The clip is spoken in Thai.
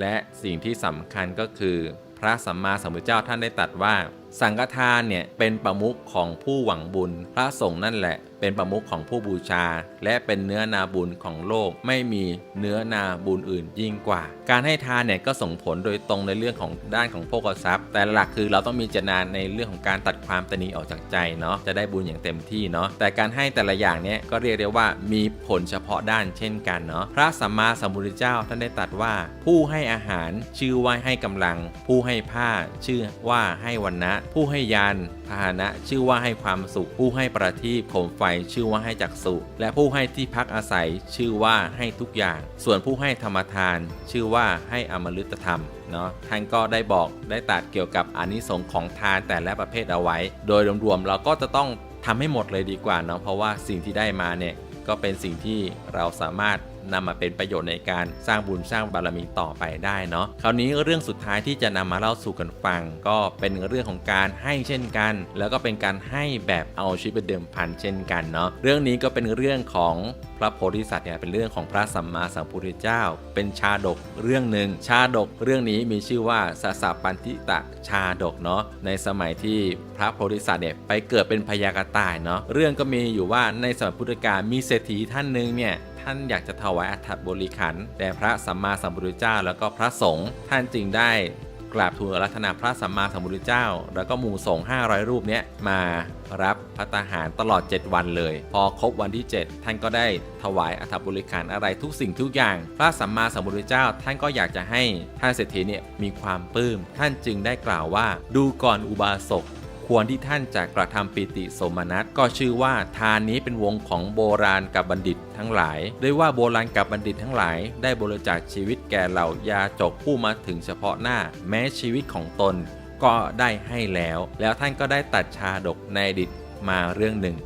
และสิ่งที่สำคัญก็คือ พระสัมมาสัมพุทธเจ้าท่านได้ตรัสว่า สังฆทานเนี่ยเป็นประมุขของผู้หวังบุญ พระสงฆ์นั่นแหละ เป็นประมุขของผู้บูชา และเป็นเนื้อนาบุญของโลกไม่มีเนื้อนาบุญอื่นยิ่งกว่า การให้ทานเนี่ยก็ส่งผลโดยตรงในเรื่องของด้านของโภคทรัพย์ แต่หลักคือเราต้องมีเจตนาในเรื่องของการตัดความตนีออกจากใจเนาะจะได้บุญอย่างเต็มที่เนาะแต่การให้แต่ละอย่างเนี่ยก็เรียกได้ว่ามีผลเฉพาะด้านเช่นกันเนาะพระสัมมาสัมพุทธเจ้าท่านได้ตรัสว่า ผู้ให้อาหารชื่อว่าให้กำลังผู้ใให้ผ้าชื่อว่าให้วันนะ ผู้ให้ยานพาหนะชื่อว่าให้ความสุข ผู้ให้ประทีปโคมไฟชื่อว่าให้จักสุและผู้ให้ที่พักอาศัยชื่อว่าให้ทุกอย่าง ส่วนผู้ให้ธรรมทาน ชื่อว่าให้อมฤตธรรมเนาะท่านก็ได้บอกได้ตรัสเกี่ยวกับอนิสงส์ของทานแต่ละประเภทเอาไว้ โดยรวมๆเราก็จะต้องทำให้หมดเลยดีกว่าเนาะเพราะว่าสิ่งที่ได้มาเนี่ยก็เป็นสิ่งที่เราสามารถ นำมาเป็นประโยชน์ในการสร้างบุญสร้างบารมีต่อไปได้เนาะคราวนี้เรื่องสุดท้ายที่จะนำมาเล่าสู่กันฟัง ก็เป็นเรื่องของการให้เช่นกัน แล้วก็เป็นการให้แบบเอาชีวิตเป็นเดิมพันเช่นกันเนาะเรื่องนี้ก็เป็นเรื่องของพระโพธิสัตว์เนี่ยเป็นเรื่องของพระสัมมาสัมพุทธเจ้า เป็นชาดกเรื่องหนึ่งชาดกเรื่องนี้มีชื่อว่าสสปันทิตะชาดกเนาะในสมัยที่พระโพธิสัตว์เนี่ยไปเกิดเป็นพญากระต่ายเนาะเรื่องก็มีอยู่ว่าในสมัยพุทธกาลมีเศรษฐีท่านหนึ่งเนี่ยท่านอยากจะถวายอัฐบริขันแต่พระสัมมาสัมพุทธเจ้า แล้วก็พระสงฆ์ท่านจึงได้กราบทูลอรัธนาพระสัมมาสัมพุทธเจ้า แล้วก็หมู่สงฆ์500 รูปเนี้ยมารับพระตาหารตลอด 7 วันเลย พอครบวันที่ 7 ท่านก็ได้ถวายอัฐบริขารอะไรทุกสิ่งทุกอย่าง พระสัมมาสัมพุทธเจ้า ท่านก็อยากจะให้ท่านเศรษฐีเนี่ยมีความปลื้มท่านจึงได้กล่าวว่า ดูก่อนอุบาสก ควรที่ท่านจะกระทำปิติสมนัตก็ชื่อว่าทานนี้เป็นวงของโบราณกับบัณฑิตทั้งหลายด้วยว่าโบราณกับบัณฑิตทั้งหลาย ได้บริจาคชีวิตแก่เหล่ายาจกผู้มาถึงเฉพาะหน้า แม้ชีวิตของตนก็ได้ให้แล้ว แล้วท่านก็ได้ตัดชาดกในอดิตมาเรื่องหนึ่ง